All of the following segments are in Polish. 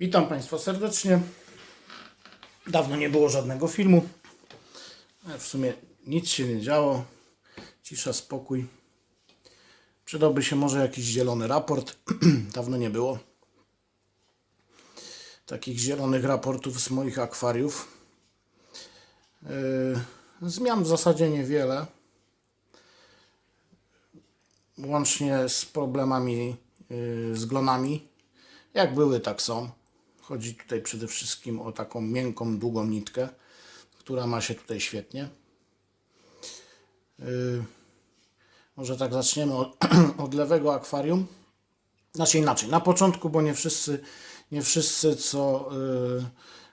Witam Państwa serdecznie. Dawno nie było żadnego filmu. Ale W sumie nic się nie działo. Cisza, spokój. Przydałby się może jakiś zielony raport. Dawno nie było. Takich zielonych raportów z moich akwariów. Yy, Zmian w zasadzie niewiele. Łącznie z problemami yy, z glonami. Jak były, tak są. Chodzi tutaj przede wszystkim o taką miękką, długą nitkę, która ma się tutaj świetnie. Yy, może tak zaczniemy od, od lewego akwarium. Znaczy inaczej, na początku, bo nie wszyscy, nie wszyscy co, yy,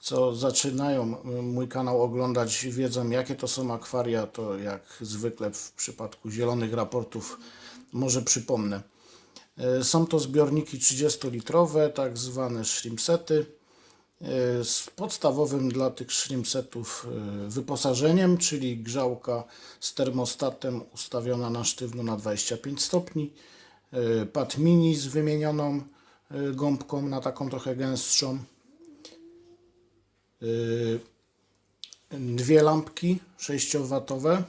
co zaczynają yy, mój kanał oglądać, wiedzą jakie to są akwaria, to jak zwykle w przypadku zielonych raportów może przypomnę. E, Są to zbiorniki 30-litrowe, tak zwane shrimpsety, e, z podstawowym dla tych shrimpsetów e, wyposażeniem, czyli grzałka z termostatem ustawiona na sztywno na 25 stopni, pad mini z wymienioną gąbką na taką trochę gęstszą, dwie lampki 6W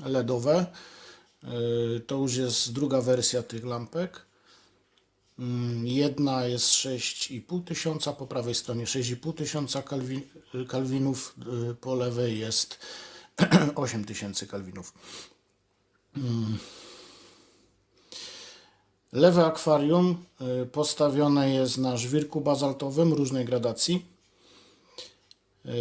LEDowe, To już jest druga wersja tych lampek. Mm, Jedna jest 6,5 tysiąca, po prawej stronie 6,5 tysiąca kalwi- kalwinów, yy, po lewej jest 8 tysięcy kalwinów. Mm. Lewe akwarium yy, postawione jest na żwirku bazaltowym różnej gradacji. Yy,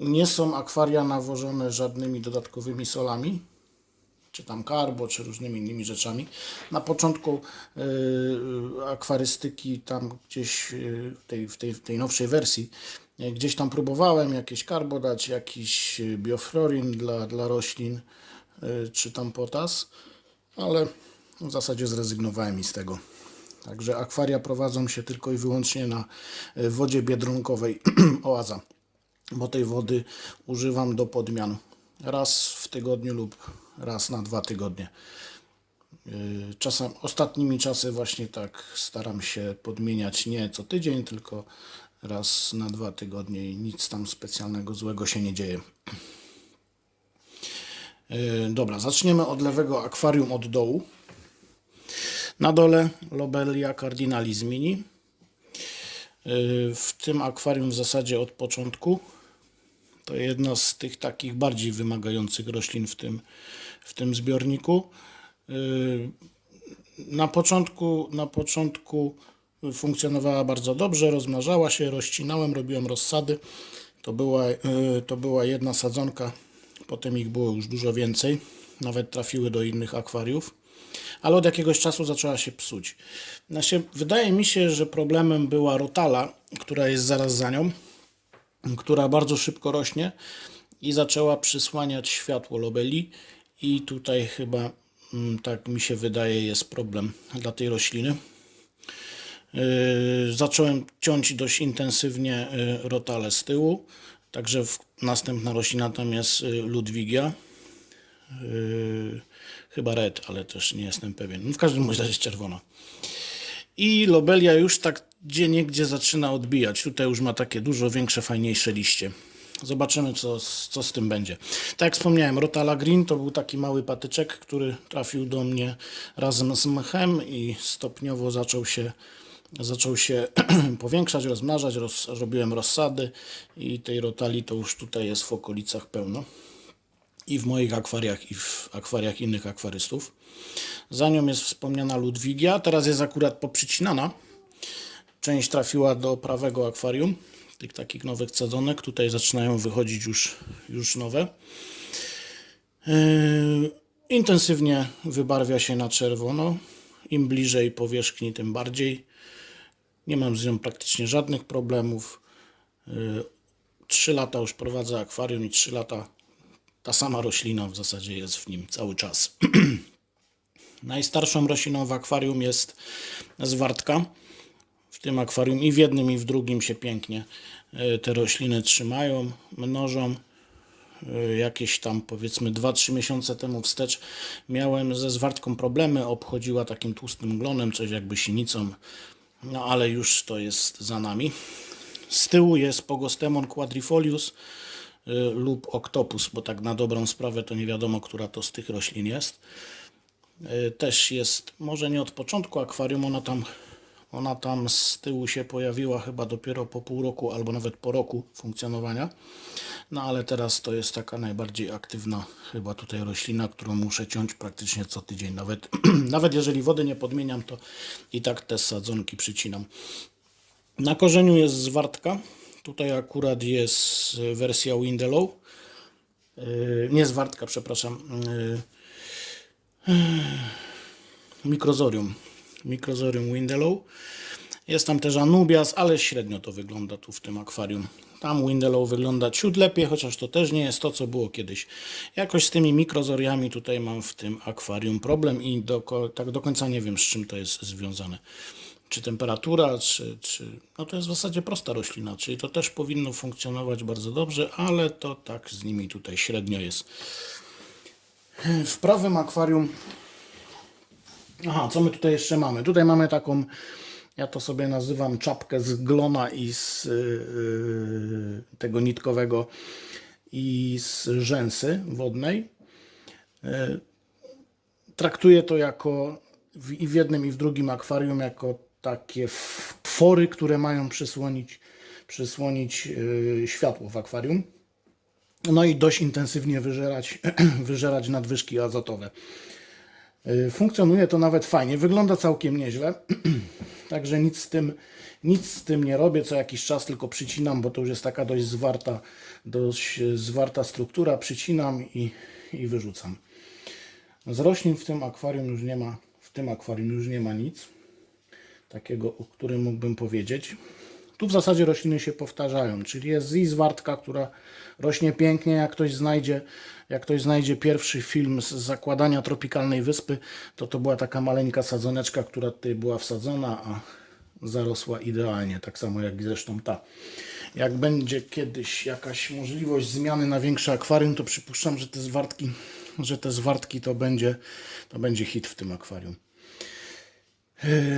Nie są akwaria nawożone żadnymi dodatkowymi solami, czy tam karbo, czy różnymi innymi rzeczami. Na początku y, akwarystyki, tam gdzieś w tej, w, tej, w tej nowszej wersji, y, gdzieś tam próbowałem jakieś karbo dać, jakiś bioflorin dla, dla roślin, czy tam potas, ale w zasadzie zrezygnowałem i z tego. Także akwaria prowadzą się tylko i wyłącznie na wodzie biedronkowej Oaza bo tej wody używam do podmian raz w tygodniu lub raz na dwa tygodnie. Yy, Czasem, ostatnimi czasy właśnie tak staram się podmieniać nie co tydzień, tylko raz na dwa tygodnie i nic tam specjalnego złego się nie dzieje. Yy, Dobra, zaczniemy od lewego akwarium od dołu. Na dole Lobelia cardinalis mini. Yy, W tym akwarium w zasadzie od początku to jedna z tych takich bardziej wymagających roślin w tym, w tym zbiorniku. Yy, Na początku, na początku funkcjonowała bardzo dobrze, rozmnażała się, rozcinałem, robiłem rozsady. To była, yy, to była jedna sadzonka, potem ich było już dużo więcej, nawet trafiły do innych akwariów. Ale od jakiegoś czasu zaczęła się psuć. Znaczy, wydaje mi się, że problemem była rotala, która jest zaraz za nią która bardzo szybko rośnie i zaczęła przysłaniać światło lobeli i tutaj chyba mm, tak mi się wydaje jest problem dla tej rośliny. Yy, Zacząłem ciąć dość intensywnie yy, rotale z tyłu, także następna roślina tam jest yy, Ludwigia. Chyba red, ale też nie jestem pewien. No, W każdym razie jest czerwona. I lobelia już tak gdzie niegdzie zaczyna odbijać. Tutaj już ma takie dużo większe, fajniejsze liście. Zobaczymy, co, co z tym będzie. Tak jak wspomniałem, Rotala Green to był taki mały patyczek, który trafił do mnie razem z mchem i stopniowo zaczął się, zaczął się powiększać, rozmnażać. Roz, robiłem rozsady i tej rotali to już tutaj jest w okolicach pełno i w moich akwariach, i w akwariach innych akwarystów. Za nią jest wspomniana Ludwigia, teraz jest akurat poprzycinana. Część trafiła do prawego akwarium, tych takich nowych sadzonek. Tutaj zaczynają wychodzić już, już nowe. Yy, intensywnie wybarwia się na czerwono. Im bliżej powierzchni, tym bardziej. Nie mam z nią praktycznie żadnych problemów. Yy, 3 lata już prowadzę akwarium i 3 lata ta sama roślina w zasadzie jest w nim cały czas. Najstarszą rośliną w akwarium jest zwartka. W tym akwarium i w jednym i w drugim się pięknie e, te rośliny trzymają, mnożą. y, jakieś tam powiedzmy 2-3 miesiące temu wstecz miałem ze zwartką problemy, obchodziła takim tłustym glonem, coś jakby sinicą, no ale już to jest za nami. Z tyłu jest Pogostemon quadrifolius y, lub Octopus, bo tak na dobrą sprawę to nie wiadomo, która to z tych roślin jest. Też jest, może nie od początku akwarium, ona tam, ona tam z tyłu się pojawiła chyba dopiero po pół roku albo nawet po roku funkcjonowania. No ale teraz to jest taka najbardziej aktywna chyba tutaj roślina, którą muszę ciąć praktycznie co tydzień. Nawet, nawet jeżeli wody nie podmieniam, to i tak te sadzonki przycinam. Na korzeniu jest zwartka. Tutaj akurat jest y, wersja Windelow. Yy, Nie zwartka, przepraszam. Yy, Mikrozorium. Mikrozorium Windelow. Jest tam też Anubias, ale średnio to wygląda tu w tym akwarium. Tam Windelow wygląda ciut lepiej, chociaż to też nie jest to, co było kiedyś. Jakoś z tymi mikrozoriami tutaj mam w tym akwarium problem i do, tak do końca nie wiem, z czym to jest związane. Czy temperatura, czy, czy... No to jest w zasadzie prosta roślina, czyli to też powinno funkcjonować bardzo dobrze, ale to tak z nimi tutaj średnio jest. W prawym akwarium Aha, co my tutaj jeszcze mamy? Tutaj mamy taką, ja to sobie nazywam czapkę z glona i z yy, tego nitkowego i z rzęsy wodnej. Yy, traktuję to jako w, i w jednym i w drugim akwarium jako takie twory, które mają przysłonić, przysłonić yy, światło w akwarium. No i dość intensywnie wyżerać, wyżerać nadwyżki azotowe. Y, Funkcjonuje to nawet fajnie, wygląda całkiem nieźle. Także nic z tym, nic z tym nie robię, co jakiś czas tylko przycinam, bo to już jest taka dość zwarta, dość y, zwarta struktura. Przycinam i, i wyrzucam. Z roślin w tym akwarium już nie ma, w tym akwarium już nie ma nic takiego, o którym mógłbym powiedzieć. Tu w zasadzie rośliny się powtarzają, czyli jest i zwartka, która rośnie pięknie. Jak ktoś znajdzie, jak ktoś znajdzie pierwszy film z zakładania tropikalnej wyspy, to to była taka maleńka sadzoneczka, która tutaj była wsadzona, a zarosła idealnie, tak samo jak zresztą ta. Jak będzie kiedyś jakaś możliwość zmiany na większe akwarium, to przypuszczam, że te zwartki, że te zwartki to będzie, to będzie hit w tym akwarium.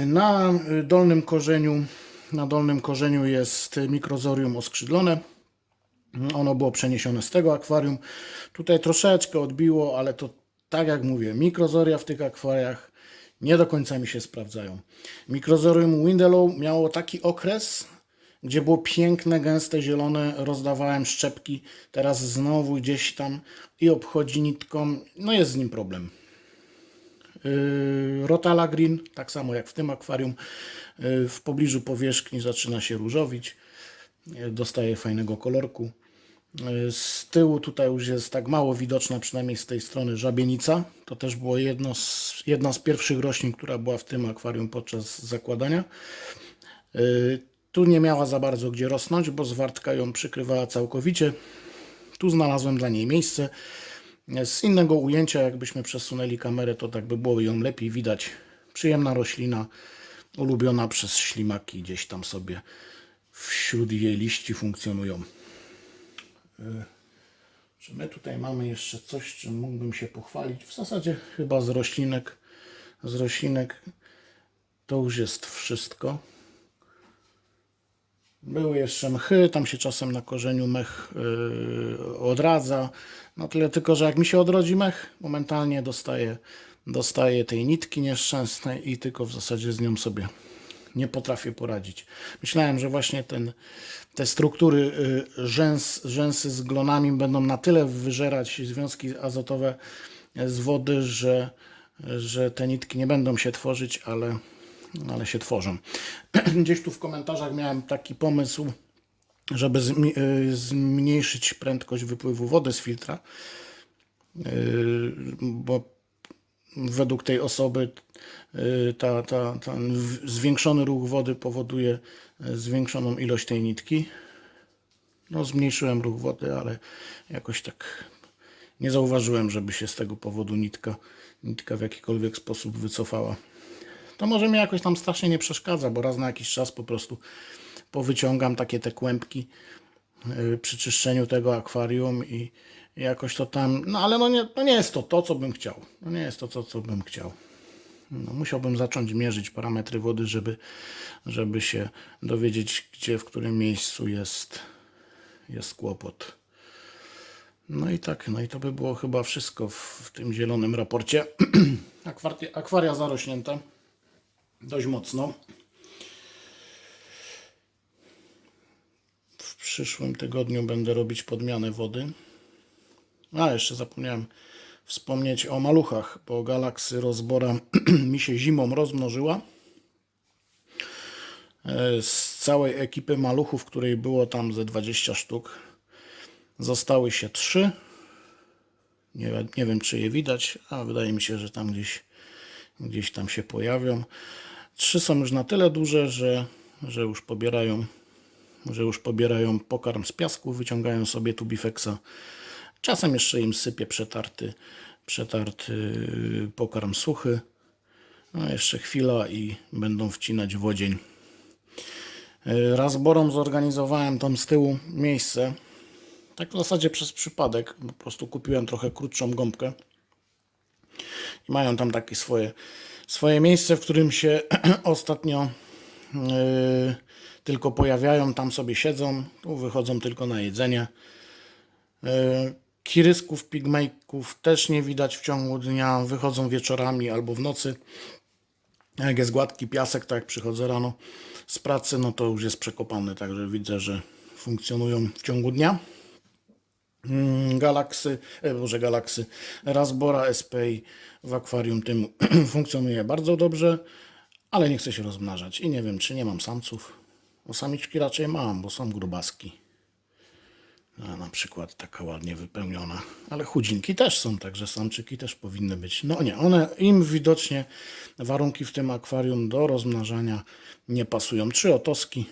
Na dolnym korzeniu, na dolnym korzeniu jest mikrozorium oskrzydlone. Ono było przeniesione z tego akwarium. Tutaj troszeczkę odbiło, ale to tak jak mówię, mikrozoria w tych akwariach nie do końca mi się sprawdzają. Mikrozorium Windelow miało taki okres, gdzie było piękne, gęste, zielone, rozdawałem szczepki, teraz znowu gdzieś tam i obchodzi nitką, no jest z nim problem. Yy, Rotala Green, tak samo jak w tym akwarium, yy, w pobliżu powierzchni zaczyna się różowić, yy, dostaje fajnego kolorku. Z tyłu tutaj już jest tak mało widoczna, przynajmniej z tej strony, żabienica. To też było jedna z pierwszych roślin, która była w tym akwarium podczas zakładania. Tu nie miała za bardzo gdzie rosnąć, bo zwartka ją przykrywała całkowicie. Tu znalazłem dla niej miejsce. Z innego ujęcia, jakbyśmy przesunęli kamerę, to tak by było ją lepiej widać. Przyjemna roślina, ulubiona przez ślimaki, gdzieś tam sobie wśród jej liści funkcjonują. Y, Czy my tutaj mamy jeszcze coś, czym mógłbym się pochwalić? W zasadzie chyba z roślinek, z roślinek to już jest wszystko. Były jeszcze mchy, tam się czasem na korzeniu mech yy, odradza. No tyle tylko, że jak mi się odrodzi mech, momentalnie dostaję, dostaję tej nitki nieszczęsnej i tylko w zasadzie z nią sobie nie potrafię poradzić. Myślałem, że właśnie ten, te struktury yy, rzęs, rzęsy z glonami będą na tyle wyżerać związki azotowe z wody, że, że te nitki nie będą się tworzyć, ale, ale się tworzą. Gdzieś tu w komentarzach miałem taki pomysł, żeby y, zmniejszyć prędkość wypływu wody z filtra, y, bo według tej osoby y, ta, ta, ten zwiększony ruch wody powoduje zwiększoną ilość tej nitki. No, zmniejszyłem ruch wody, ale jakoś tak nie zauważyłem, żeby się z tego powodu nitka, nitka w jakikolwiek sposób wycofała. To może mi jakoś tam strasznie nie przeszkadza, bo raz na jakiś czas po prostu powyciągam takie te kłębki y, przy czyszczeniu tego akwarium i, jakoś to tam, no ale no nie, no nie jest to to, co bym chciał. No nie jest to to, co bym chciał. No, musiałbym zacząć mierzyć parametry wody, żeby, żeby się dowiedzieć, gdzie, w którym miejscu jest, jest kłopot. No i tak, no i to by było chyba wszystko w, w tym zielonym raporcie. Akwaria, akwaria zarośnięte dość mocno. W przyszłym tygodniu będę robić podmianę wody. A, jeszcze zapomniałem wspomnieć o maluchach, bo galaksy rozbora mi się zimą rozmnożyła. E, Z całej ekipy maluchów, której było tam ze 20 sztuk, zostały się 3. Nie, nie wiem, czy je widać, a wydaje mi się, że tam gdzieś, gdzieś tam się pojawią. Trzy są już na tyle duże, że, że już pobierają że już pobierają pokarm z piasku, wyciągają sobie tubifexa. Czasem jeszcze im sypie przetarty, przetarty pokarm suchy. No jeszcze chwila i będą wcinać wodzień. Yy, Razborom zorganizowałem tam z tyłu miejsce. Tak w zasadzie przez przypadek. Po prostu kupiłem trochę krótszą gąbkę. I mają tam takie swoje, swoje miejsce, w którym się ostatnio yy, tylko pojawiają, tam sobie siedzą, tu wychodzą tylko na jedzenie. Yy, Kirysków, pigmejków też nie widać w ciągu dnia, wychodzą wieczorami albo w nocy. Jak jest gładki piasek, tak jak przychodzę rano z pracy, no to już jest przekopany, także widzę, że funkcjonują w ciągu dnia. Mm, Galaksy, e, Boże Galaksy, Rasbora SPI w akwarium tym funkcjonuje bardzo dobrze, ale nie chce się rozmnażać i nie wiem, czy nie mam samców. Bo samiczki raczej mam, bo są grubaski. A na przykład taka ładnie wypełniona. Ale chudzinki też są, także samczyki też powinny być. No nie, one im widocznie warunki w tym akwarium do rozmnażania nie pasują. Trzy otoski.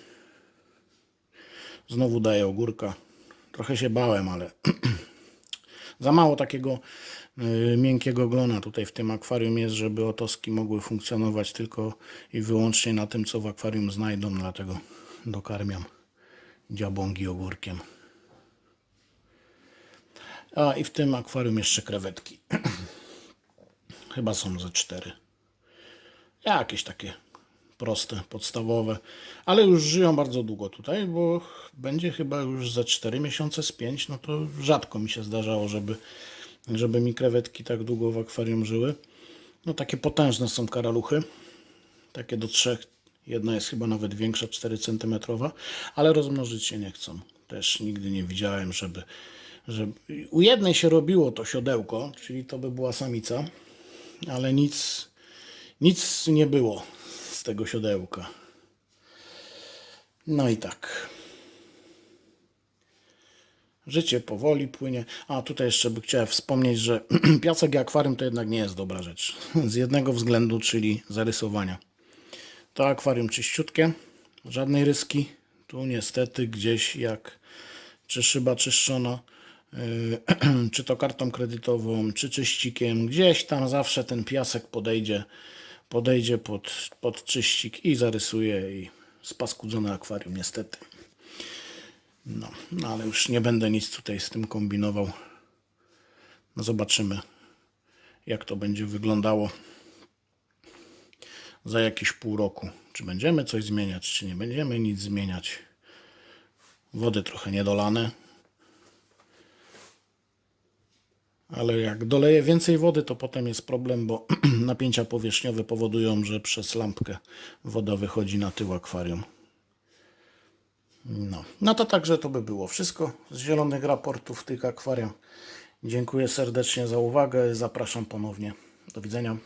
Znowu daję ogórka. Trochę się bałem, ale za mało takiego y, miękkiego glona tutaj w tym akwarium jest, żeby otoski mogły funkcjonować tylko i wyłącznie na tym, co w akwarium znajdą, dlatego dokarmiam dziabągi ogórkiem. A i w tym akwarium jeszcze krewetki. Chyba są ze cztery. Jakieś takie proste, podstawowe, ale już żyją bardzo długo tutaj, bo będzie chyba już za 4 miesiące z 5, no to rzadko mi się zdarzało, żeby, żeby mi krewetki tak długo w akwarium żyły. No takie potężne są karaluchy, takie do trzech, jedna jest chyba nawet większa, 4 cm, ale rozmnożyć się nie chcą. Też nigdy nie widziałem, żeby, żeby... U jednej się robiło to siodełko, czyli to by była samica, ale nic, nic nie było tego siodełka. No i tak. Życie powoli płynie. A tutaj jeszcze by chciałem wspomnieć, że piasek i akwarium to jednak nie jest dobra rzecz. Z jednego względu, czyli zarysowania. To akwarium czyściutkie, żadnej ryski. Tu niestety gdzieś jak czy szyba czyszczona, yy, czy to kartą kredytową, czy czyścikiem, gdzieś tam zawsze ten piasek podejdzie, podejdzie pod, pod czyścik i zarysuje i spaskudzone akwarium niestety. No, no ale już nie będę nic tutaj z tym kombinował. No zobaczymy, jak to będzie wyglądało za jakieś pół roku. Czy będziemy coś zmieniać, czy nie będziemy nic zmieniać. Wody trochę niedolane. Ale jak doleję więcej wody, to potem jest problem, bo napięcia powierzchniowe powodują, że przez lampkę woda wychodzi na tył akwarium. No, no to także to by było wszystko z zielonych raportów tych akwarium. Dziękuję serdecznie za uwagę. Zapraszam ponownie. Do widzenia.